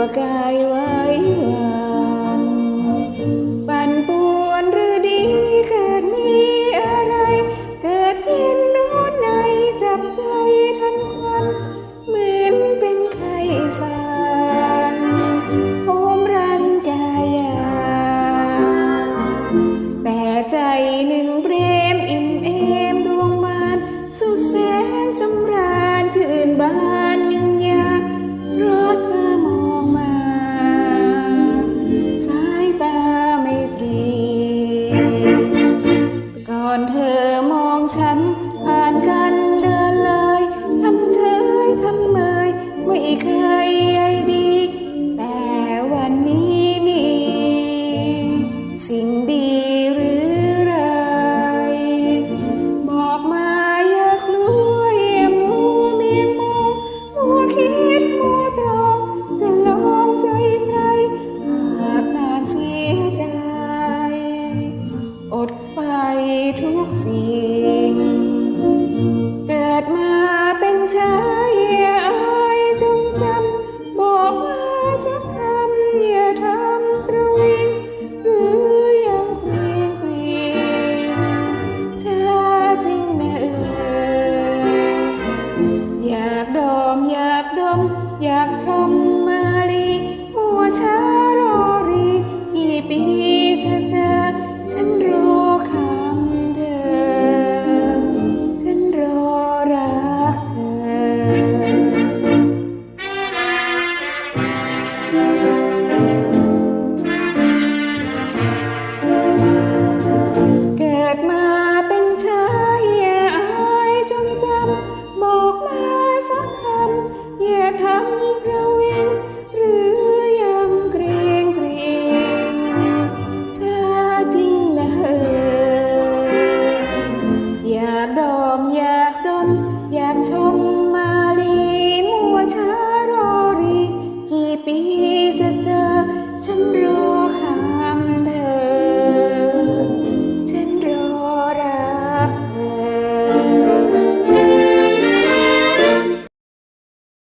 วกายไว้วางปั่นป่วนหรือดีเกิดมีอะไร เกิดเย็นร้อนในจับใจทันควันเหมือนเป็นไข้สานโอมรันกายาแต่ใจหนึ่งเปร ใยดี แต่วันนี้มี สิ่งดีหรือไร บอกมาอย่ากลัวยมัวเมียนมอมัวคิดมัวตรองจะลองใจใครหากนานเสียใจ อดไปทุกสิ่ง เกิดมา ดม อยากชมมาลีหัวช้า